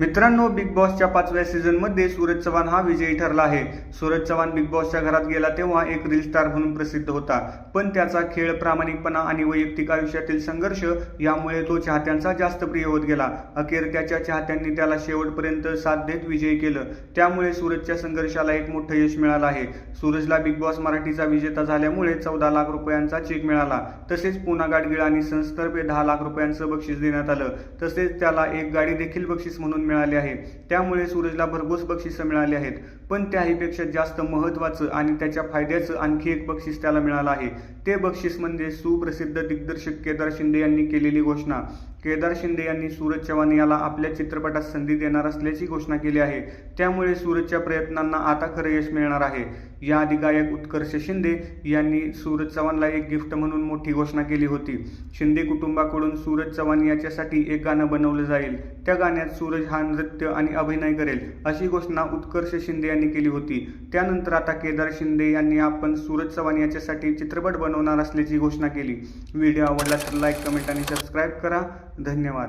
मित्रांनो बिग बॉसच्या पाचव्या सीझनमध्ये सूरज चव्हाण हा विजयी ठरला आहे. सूरज चव्हाण बिग बॉसच्या घरात गेला तेव्हा एक रील स्टार म्हणून प्रसिद्ध होता. पण त्याचा खेळ प्रामाणिकपणा आणि वैयक्तिक आयुष्यातील संघर्ष यामुळे तो चाहत्यांचा जास्त प्रिय होत गेला. अखेर त्याच्या चाहत्यांनी त्याला शेवटपर्यंत साथ देत विजयी केलं. त्यामुळे सूरजच्या संघर्षाला एक मोठं यश मिळालं आहे. सूरजला बिग बॉस मराठीचा विजेता झाल्यामुळे चौदा लाख रुपयांचा चेक मिळाला. तसेच पुन्हा गाडगिळ आणि संस्थर्फे दहा लाख रुपयांचं बक्षीस देण्यात आलं. तसेच त्याला एक गाडी देखील बक्षीस म्हणून मिळाले आहे त्यामुळे सूरजला भरघोस बक्षिसं मिळाली आहेत. पण त्याहीपेक्षा जास्त महत्त्वाचं आणि त्याच्या फायद्याचं आणखी एक बक्षीस त्याला मिळालं आहे. ते बक्षीस म्हणजे सुप्रसिद्ध दिग्दर्शक केदार शिंदे यांनी केलेली घोषणा. केदार शिंदे यांनी सूरज चव्हाण याला आपल्या चित्रपटात संधी देणार असल्याची घोषणा केली आहे. त्यामुळे सूरजच्या प्रयत्नांना आता खरं यश मिळणार आहे. याआधी गायक उत्कर्ष शिंदे यांनी सूरज चव्हाणला एक गिफ्ट म्हणून मोठी घोषणा केली होती. शिंदे कुटुंबाकडून सूरज चव्हाण याच्यासाठी एक गाणं बनवलं जाईल. त्या गाण्यात सूरज हा नृत्य आणि अभिनय करेल अशी घोषणा उत्कर्ष शिंदे यांनी केली होती. त्यानंतर आता केदार शिंदे यांनी आपण सूरज चव्हाण याच्यासाठी चित्रपट बनवणार असल्याची घोषणा केली. व्हिडिओ आवडला तर लाईक कमेंट आणि सबस्क्राईब करा. धन्यवाद.